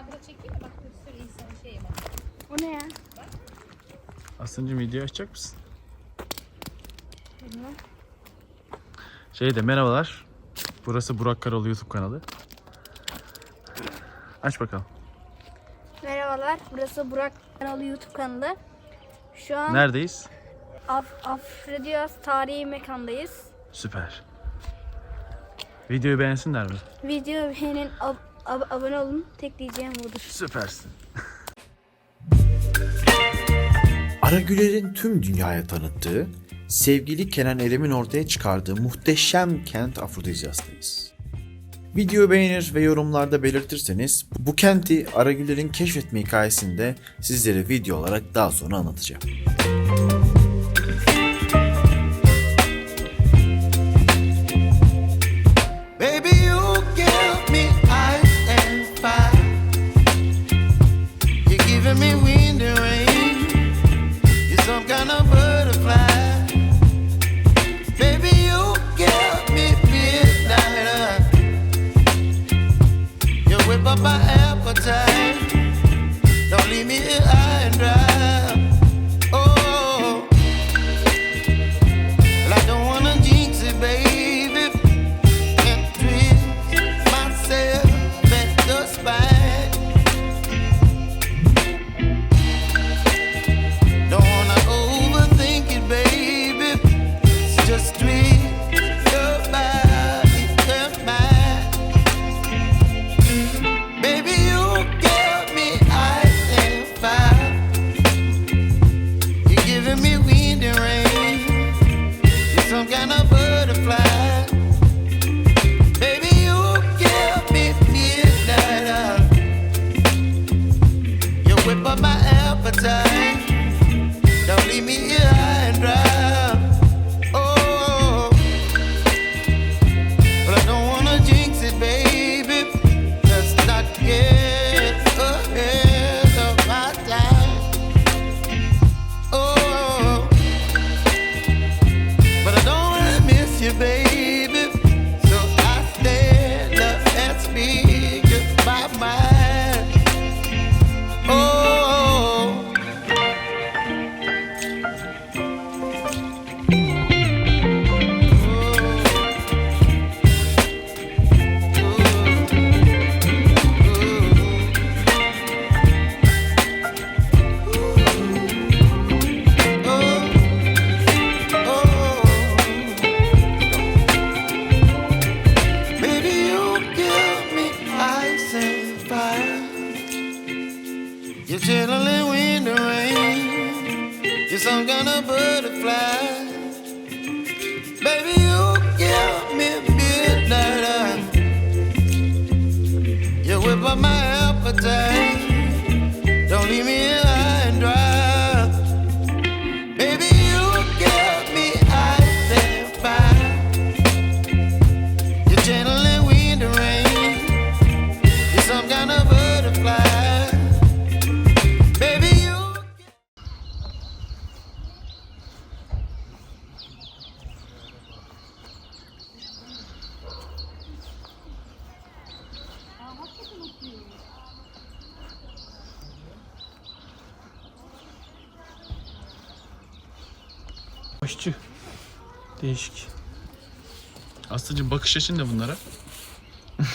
Ben burada çekeyim mi? Bak bir sürü insan şey var. O ne ya? Aslıncığım video açacak mısın? Bilmem. Şey de merhabalar. Burası Burak Karalı YouTube kanalı. Aç bakalım. Merhabalar. Burası Burak kanalı YouTube kanalı. Şu an Neredeyiz? Af Afrodiyas tarihi mekandayız. Süper. Videoyu beğensinler mi? Video beğenin, ab- ab- abone olun. Tek diyeceğim budur. Süpersin. Aragüler'in tüm dünyaya tanıttığı, sevgili Kenan Elem'in ortaya çıkardığı muhteşem kent Afrodizyas'tayız. Videoyu beğenir ve yorumlarda belirtirseniz bu kenti Aragüler'in keşfetme hikayesinde sizlere video olarak daha sonra anlatacağım. my appetite. Hoşçu. Değişik. Aslıncığım bakış açın ne bunlara?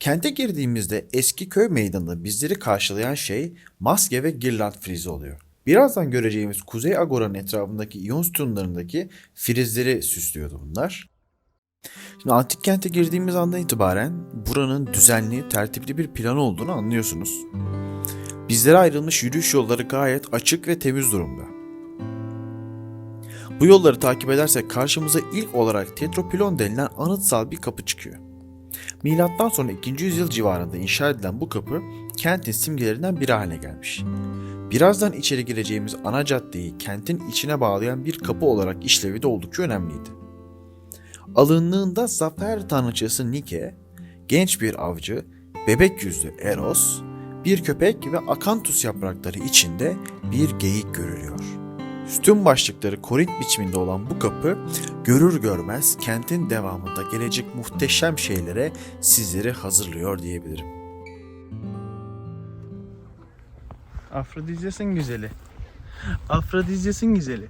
Kente girdiğimizde eski köy meydanında bizleri karşılayan şey maske ve girland frizi oluyor. Birazdan göreceğimiz Kuzey Agora'nın etrafındaki iyon sütunlarındaki frizleri süslüyordu bunlar. Şimdi antik kente girdiğimiz andan itibaren buranın düzenli, tertipli bir planı olduğunu anlıyorsunuz. Bizlere ayrılmış yürüyüş yolları gayet açık ve temiz durumda. Bu yolları takip edersek karşımıza ilk olarak Tetropilon denilen anıtsal bir kapı çıkıyor. Milattan sonra 2. yüzyıl civarında inşa edilen bu kapı kentin simgelerinden biri haline gelmiş. Birazdan içeri gireceğimiz ana caddeyi kentin içine bağlayan bir kapı olarak işlevi de oldukça önemliydi. Alınlığında zafer tanrıçası Nike, genç bir avcı, bebek yüzlü Eros, bir köpek ve akantus yaprakları içinde bir geyik görülüyor. Sütun başlıkları korint biçiminde olan bu kapı görür görmez kentin devamında gelecek muhteşem şeylere sizleri hazırlıyor diyebilirim. Afrodizyasın güzeli. Afrodizyasın güzeli.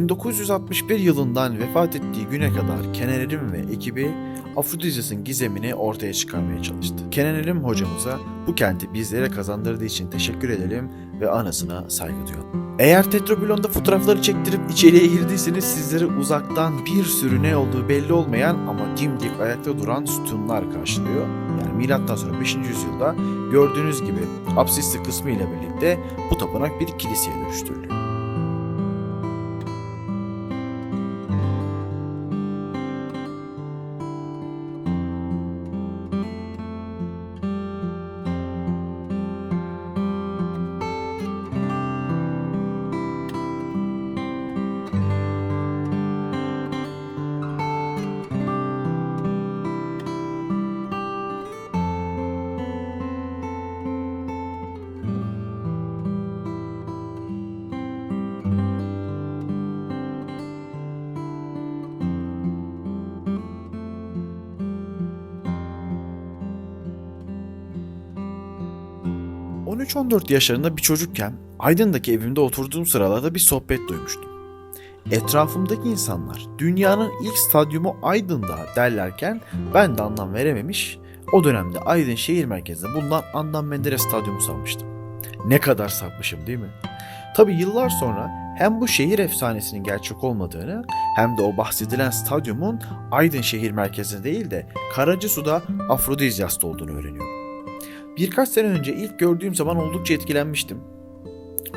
1961 yılından vefat ettiği güne kadar Kenan Erim ve ekibi Afrodizyas'ın gizemini ortaya çıkarmaya çalıştı. Kenan Erim hocamıza bu kenti bizlere kazandırdığı için teşekkür edelim ve anısına saygı duyalım. Eğer Tetrobilon'da fotoğrafları çektirip içeriye girdiyseniz sizleri uzaktan bir sürü ne olduğu belli olmayan ama dimdik ayakta duran sütunlar karşılıyor. Yani milattan sonra 5. yüzyılda gördüğünüz gibi apsisli kısmı ile birlikte bu tapınak bir kiliseye dönüştürülüyor. ...13-14 yaşlarında bir çocukken Aydın'daki evimde oturduğum sıralarda bir sohbet duymuştum. Etrafımdaki insanlar dünyanın ilk stadyumu Aydın'da derlerken ben de anlam verememiş, o dönemde Aydın şehir merkezinde bulunan Adnan Menderes stadyumu sanmıştım. Ne kadar sapmışım değil mi? Tabi yıllar sonra hem bu şehir efsanesinin gerçek olmadığını hem de o bahsedilen stadyumun Aydın şehir merkezinde değil de Karacasu'da Afrodizyas'ta olduğunu öğreniyorum. Birkaç sene önce ilk gördüğüm zaman oldukça etkilenmiştim.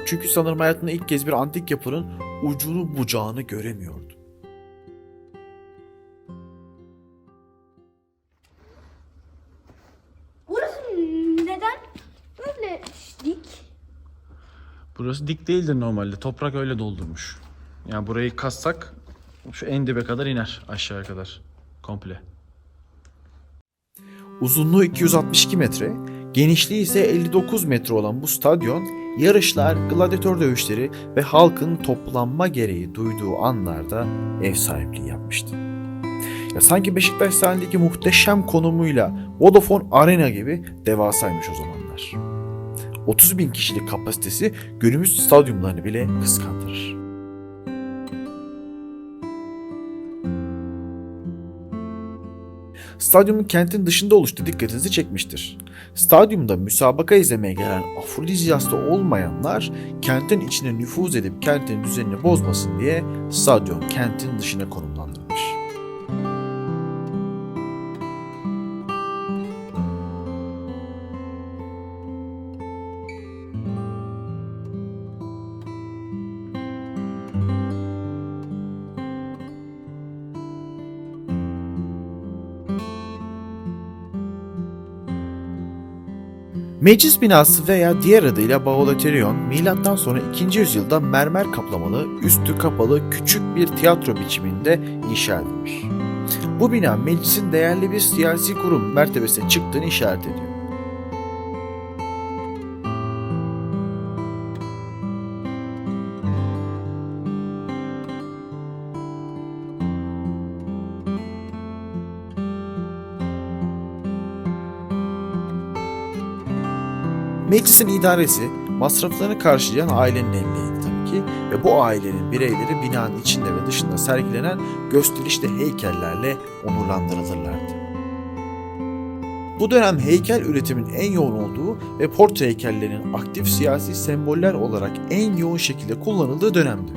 Çünkü sanırım hayatımda ilk kez bir antik yapının ucunu bucağını göremiyordum. Burası neden böyle dik? Burası dik değildir normalde. Toprak öyle doldurmuş. Yani burayı kazsak şu en dibe kadar iner aşağıya kadar. Komple. Uzunluğu 262 metre, genişliği ise 59 metre olan bu stadyon yarışlar, gladyatör dövüşleri ve halkın toplanma gereği duyduğu anlarda ev sahipliği yapmıştı. Ya sanki Beşiktaş sahindeki muhteşem konumuyla Vodafone Arena gibi devasaymış o zamanlar. 30 bin kişilik kapasitesi günümüz stadyumlarını bile kıskandırır. Stadyumun kentin dışında oluştu dikkatinizi çekmiştir. Stadyumda müsabaka izlemeye gelen Afrodizyas'ta olmayanlar kentin içine nüfuz edip kentin düzenini bozmasın diye stadyum kentin dışına konumlandırılmış. Meclis binası veya diğer adıyla Baolaterion, milattan sonra 2. yüzyılda mermer kaplamalı, üstü kapalı küçük bir tiyatro biçiminde inşa edilmiş. Bu bina meclisin değerli bir siyasi kurum mertebesine çıktığını işaret ediyor. Meclisin idaresi masraflarını karşılayan ailenin elindeydi tabii ki ve bu ailenin bireyleri binanın içinde ve dışında sergilenen gösterişli heykellerle onurlandırılırlardı. Bu dönem heykel üretimin en yoğun olduğu ve portre heykellerinin aktif siyasi semboller olarak en yoğun şekilde kullanıldığı dönemdi.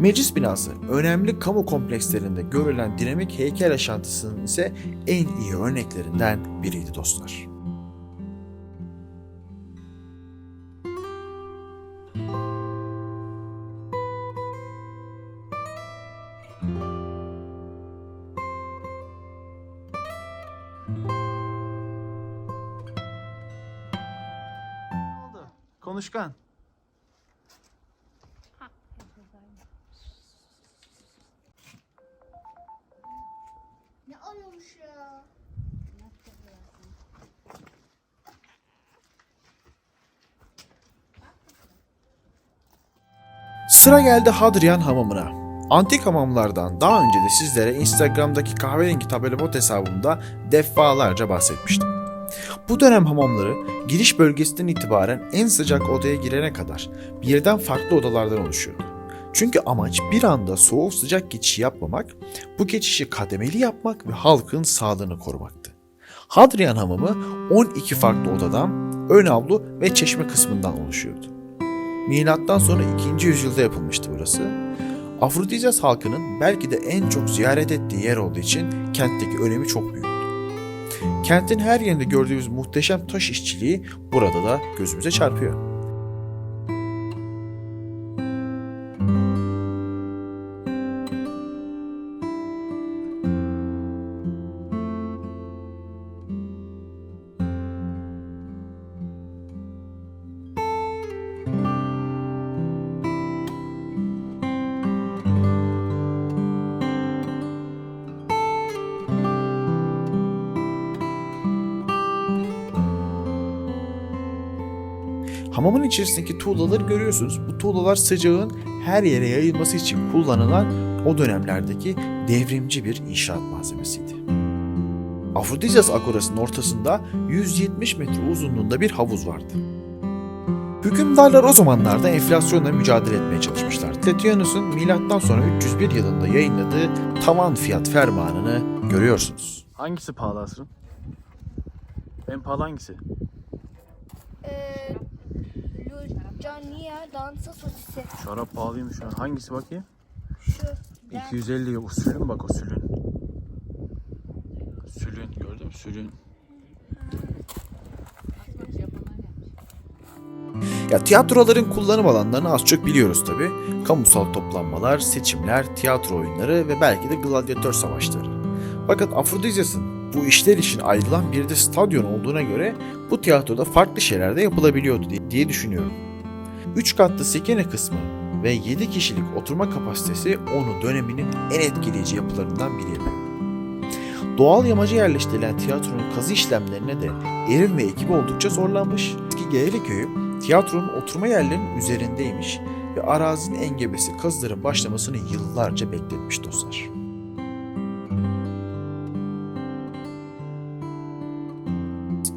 Meclis binası önemli kamu komplekslerinde görülen dinamik heykel yaşantısının ise en iyi örneklerinden biriydi dostlar. Konuşkan. Ne arıyormuş ya? Sıra geldi Hadrian hamamına. Antik hamamlardan daha önce de sizlere Instagram'daki kahverengi tabela bot hesabımda defalarca bahsetmiştim. Bu dönem hamamları giriş bölgesinden itibaren en sıcak odaya girene kadar birden farklı odalardan oluşuyordu. Çünkü amaç bir anda soğuk sıcak geçişi yapmamak, bu geçişi kademeli yapmak ve halkın sağlığını korumaktı. Hadrian hamamı 12 farklı odadan, ön avlu ve çeşme kısmından oluşuyordu. Milattan sonra 2. yüzyılda yapılmıştı burası. Afrodizyas halkının belki de en çok ziyaret ettiği yer olduğu için kentteki önemi çok büyüktü. Kentin her yerinde gördüğümüz muhteşem taş işçiliği burada da gözümüze çarpıyor. Hamamın içerisindeki tuğlaları görüyorsunuz. Bu tuğlalar sıcağın her yere yayılması için kullanılan o dönemlerdeki devrimci bir inşaat malzemesiydi. Afrodizyas agorasının ortasında 170 metre uzunluğunda bir havuz vardı. Hükümdarlar o zamanlarda enflasyonla mücadele etmeye çalışmışlar. Tetianus'un milattan sonra 301 yılında yayınladığı tavan fiyat fermanını görüyorsunuz. Hangisi pahalı Asrın? En pahalı hangisi? Ee, Lucania dansa sosisi. Şarap pahalıymış şu an. Hangisi bakayım? Şu. 250 yok. O sülün bak o sülün. Sülün gördün mü? Sülün. Ya tiyatroların kullanım alanlarını az çok biliyoruz tabi. Kamusal toplanmalar, seçimler, tiyatro oyunları ve belki de gladyatör savaşları. Fakat Afrodizyas'ın bu işler için ayrılan bir de stadyon olduğuna göre bu tiyatroda farklı şeyler de yapılabiliyordu diye düşünüyorum. 3 katlı sekene kısmı ve 7 kişilik oturma kapasitesi onu döneminin en etkileyici yapılarından biri yapıyor. Doğal yamaca yerleştirilen tiyatronun kazı işlemlerine de Erim ve ekibi oldukça zorlanmış. Eski Geyeli köyü tiyatronun oturma yerlerinin üzerindeymiş ve arazinin engebesi kazıların başlamasını yıllarca bekletmiş dostlar.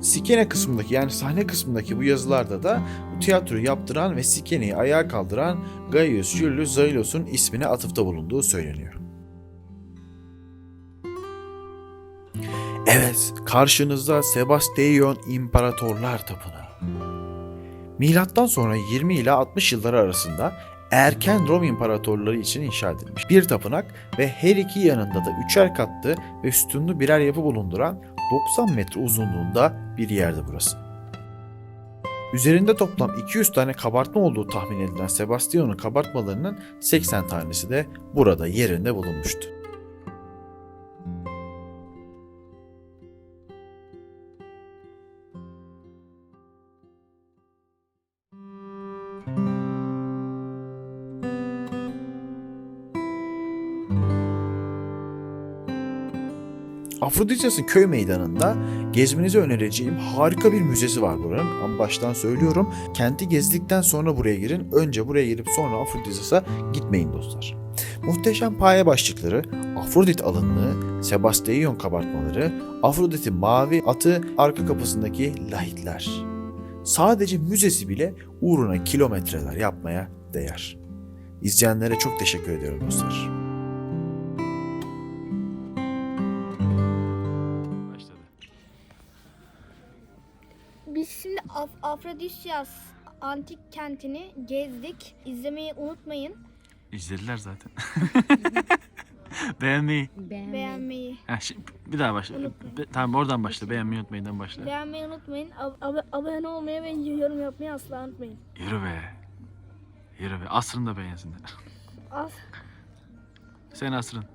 Sikene kısmındaki yani sahne kısmındaki bu yazılarda da bu tiyatroyu yaptıran ve Sikene'yi ayağa kaldıran Gaius Julius Zailos'un ismine atıfta bulunduğu söyleniyor. Evet, karşınızda Sebastian İmparatorlar Tapınağı. Milattan sonra 20 ile 60 yılları arasında erken Rom İmparatorları için inşa edilmiş bir tapınak ve her iki yanında da üçer katlı ve sütunlu birer yapı bulunduran 90 metre uzunluğunda bir yerdi burası. Üzerinde toplam 200 tane kabartma olduğu tahmin edilen Sebastian'ın kabartmalarının 80 tanesi de burada yerinde bulunmuştu. Afrodizyas'ın köy meydanında gezmenizi önereceğim harika bir müzesi var buranın. Ama baştan söylüyorum kenti gezdikten sonra buraya girin. Önce buraya girip sonra Afrodizyas'a gitmeyin dostlar. Muhteşem paye başlıkları, Afrodit alınlığı, Sebastian kabartmaları, Afrodit'in mavi atı arka kapısındaki lahitler. Sadece müzesi bile uğruna kilometreler yapmaya değer. İzleyenlere çok teşekkür ediyorum dostlar. Afrodisyas antik kentini gezdik. İzlemeyi unutmayın. İzlediler zaten. Beğenmeyi. Beğenmeyi. Beğenmeyi. Ha, bir daha başla. Be- tamam oradan başla. Beğenmeyi unutmayından başla. Beğenmeyi unutmayın. Ab- ab- abone olmayı ve yorum yapmayı asla unutmayın. Yürü be. Yürü be. Asrın da beğensinler. Af Sen Asrın.